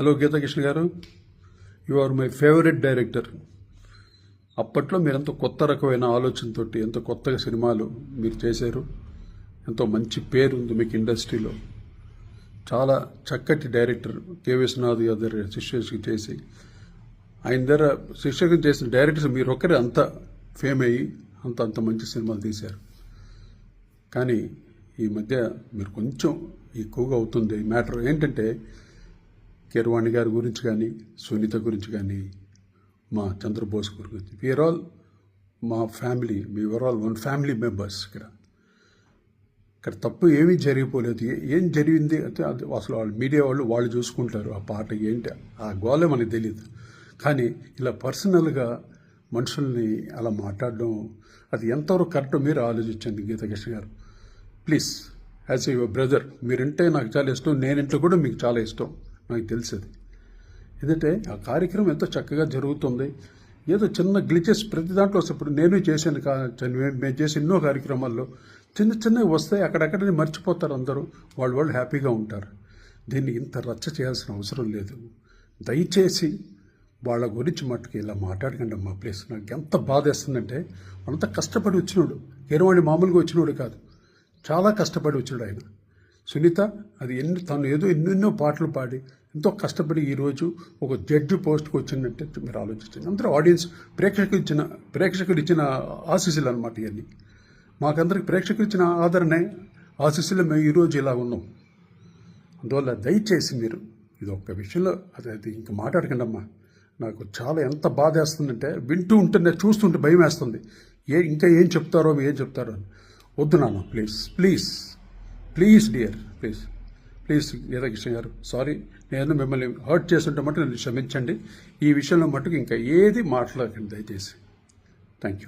Hello Geethakrishna garu. You are my favourite director అప్పట్లో మీరు ఎంతో కొత్త రకమైన ఆలోచనతో ఎంతో కొత్తగా సినిమాలు మీరు చేశారు ఎంతో మంచి పేరు ఉంది మీకు ఇండస్ట్రీలో. చాలా చక్కటి డైరెక్టర్ కె విశ్వనాథ్ గారి దగ్గర శిష్యుకి చేసి ఆయన దగ్గర శిష్యుకి చేసిన డైరెక్టర్స్ మీరు ఒక్కరే అంత ఫేమ్ అయ్యి అంత అంత మంచి సినిమాలు తీశారు. కానీ ఈ మధ్య మీరు కొంచెం ఎక్కువగా అవుతుంది. మ్యాటర్ ఏంటంటే కీరవాణి గారి గురించి కానీ సునీత గురించి కానీ మా చంద్రబోస్ గురించి. వీఆర్ ఆల్ మా family we are all one family members ఇక్కడ. ఇక్కడ తప్పు ఏమీ జరిగిపోలేదు. ఏం జరిగింది అంటే అది అసలు వాళ్ళు మీడియా వాళ్ళు వాళ్ళు చూసుకుంటారు ఆ పాట ఏంటి ఆ గోలే మనకు తెలియదు కానీ ఇలా పర్సనల్గా మనుషుల్ని అలా మాట్లాడడం అది ఎంతవరకు కరెక్ట్ మీరు ఆలోచించండి గీత కృష్ణ గారు. ప్లీజ్ యాజ్ యువర్ బ్రదర్ మీరంటే నాకు చాలా ఇష్టం నేనంటే కూడా మీకు చాలా ఇష్టం. నాకు తెలిసేది. ఎందుకంటే ఆ కార్యక్రమం ఎంతో చక్కగా జరుగుతుంది. ఏదో చిన్న గ్లిచెస్ ప్రతి దాంట్లో ఇప్పుడు నేను చేశాను కా మేము మేము ఎన్నో కార్యక్రమాల్లో చిన్న చిన్నవి వస్తాయి అక్కడక్కడ మర్చిపోతారు అందరూ. వాళ్ళు వాళ్ళు హ్యాపీగా ఉంటారు. దీన్ని ఇంత రచ్చ చేయాల్సిన అవసరం లేదు. దయచేసి వాళ్ళ గురించి మట్టుకు ఇలా మాట్లాడకండి అమ్మా ప్లేస్ నాకు ఎంత బాధ వేస్తుందంటే అంత కష్టపడి వచ్చినోడు ఎరవాడి మామూలుగా వచ్చినోడు కాదు. చాలా కష్టపడి వచ్చినాడు ఆయన. సునీత అది ఎన్ని తను ఏదో ఎన్నెన్నో పాటలు పాడి ఎంతో కష్టపడి ఈరోజు ఒక జడ్జి పోస్ట్కి వచ్చిందంటే మీరు ఆలోచించండి అందరూ ఆడియన్స్ ప్రేక్షకులు ఇచ్చిన ప్రేక్షకులు ఇచ్చిన ఆశీస్సులు అనమాట ఇవన్నీ మాకందరికి ప్రేక్షకులు ఇచ్చిన ఆదరణే ఆశీస్సులు మేము ఈరోజు ఇలా ఉన్నాం. అందువల్ల దయచేసి మీరు ఇది ఒక్క విషయంలో అది అది ఇంకా మాట్లాడకండి అమ్మా నాకు చాలా ఎంత బాధ వేస్తుందంటే వింటూ ఉంటుంటే చూస్తుంటే భయం వేస్తుంది. ఏ ఇంకా ఏం చెప్తారో ఏం చెప్తారో అని. వద్దు నాన్న please please. Please dear please. Please Geethakrishna garu sorry నేను మిమ్మల్ని హర్ట్ చేస్తుంటే మటుకు నన్ను క్షమించండి. ఈ విషయంలో మటుకు ఇంకా ఏది మాట్లాడకండి దయచేసి. Thank you.